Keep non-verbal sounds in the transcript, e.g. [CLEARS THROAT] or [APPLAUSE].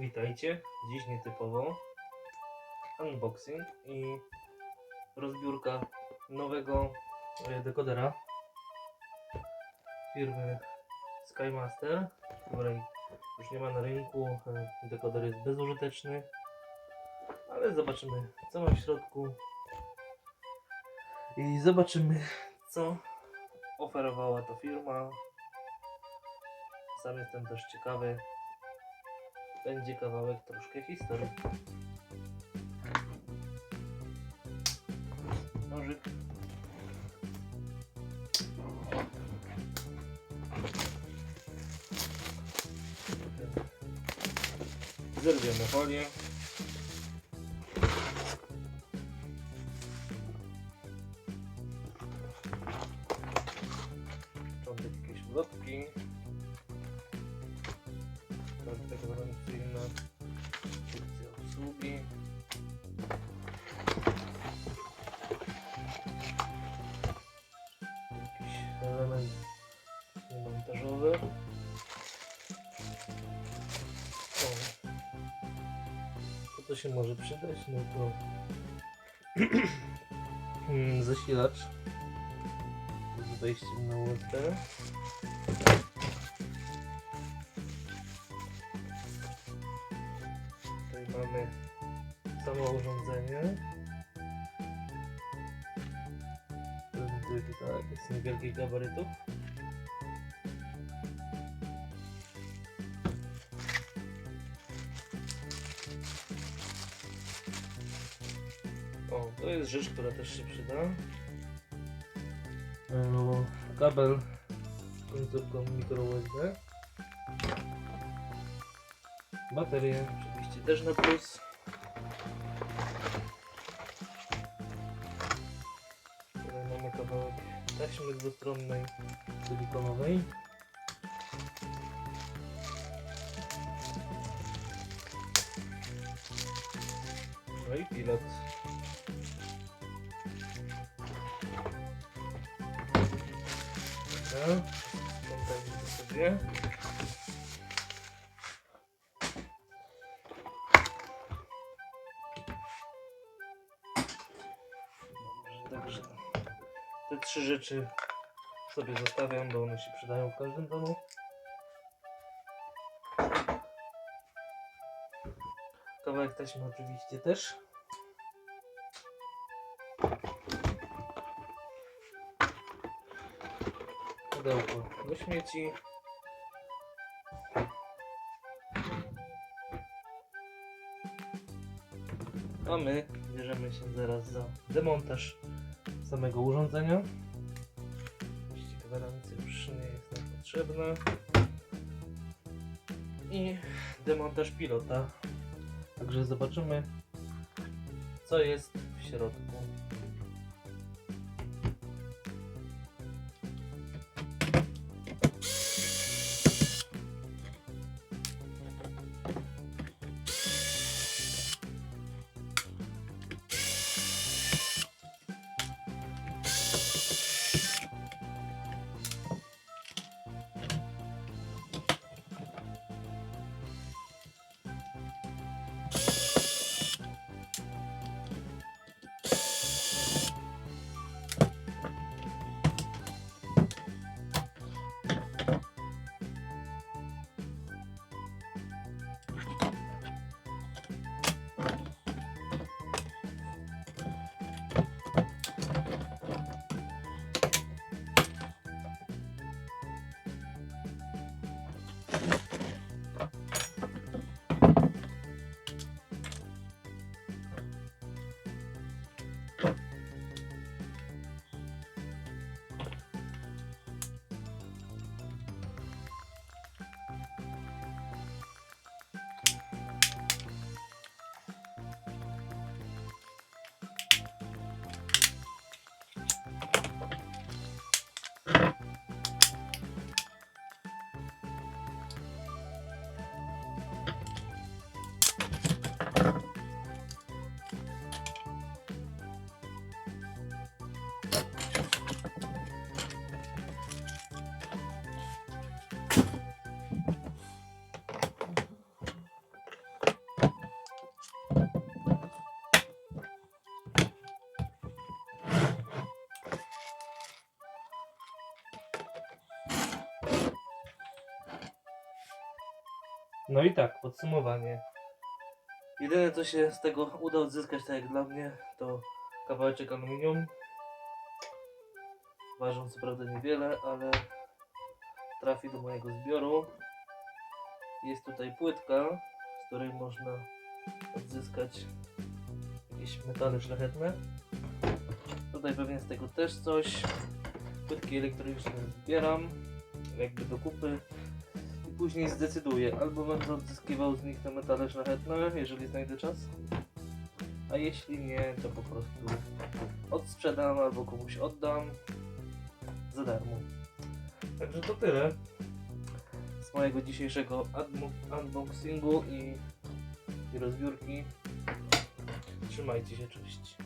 Witajcie. Dziś nietypowo unboxing i rozbiórka nowego e, dekodera firmy Skymaster, której już nie ma na rynku. E, Dekoder jest bezużyteczny, ale zobaczymy co ma w środku i zobaczymy co oferowała ta firma. Sam jestem też ciekawy. Będzie kawałek troszkę historii. Nożyk. Zerwiemy folię. Element montażowy. O. To co się może przydać? No to [CLEARS THROAT] Mm, zasilacz z wejściem na USB. Tutaj mamy samo urządzenie. Tak, jest niewielkich gabarytów. O, to jest rzecz, która też się przyda. No, kabel z końcówką mikro USB. Baterie oczywiście też na plus. Taśmy dwustronnej silikonowej. No i pilot. Dobra, sobie. Trzy rzeczy sobie zostawiam, bo one się przydają w każdym domu. Kawałek taśmy oczywiście też. Pudełko do śmieci. A my bierzemy się zaraz za demontaż samego urządzenia. Oczywiście gwarancja już nie jest nam potrzebna. I demontaż pilota. Także zobaczymy co jest w środku. No i tak, podsumowanie. Jedyne co się z tego uda odzyskać, tak jak dla mnie, to kawałeczek aluminium. Ważą co prawda niewiele, ale trafi do mojego zbioru. Jest tutaj płytka, z której można odzyskać jakieś metale szlachetne. Tutaj pewnie z tego też coś. Płytki elektroniczne zbieram, jakby do kupy. Później zdecyduję, albo będę odzyskiwał z nich te metale szlachetne, jeżeli znajdę czas. A jeśli nie, to po prostu odsprzedam albo komuś oddam za darmo. Także to tyle z mojego dzisiejszego unbo- unboxingu i, i rozbiórki. Trzymajcie się, cześć.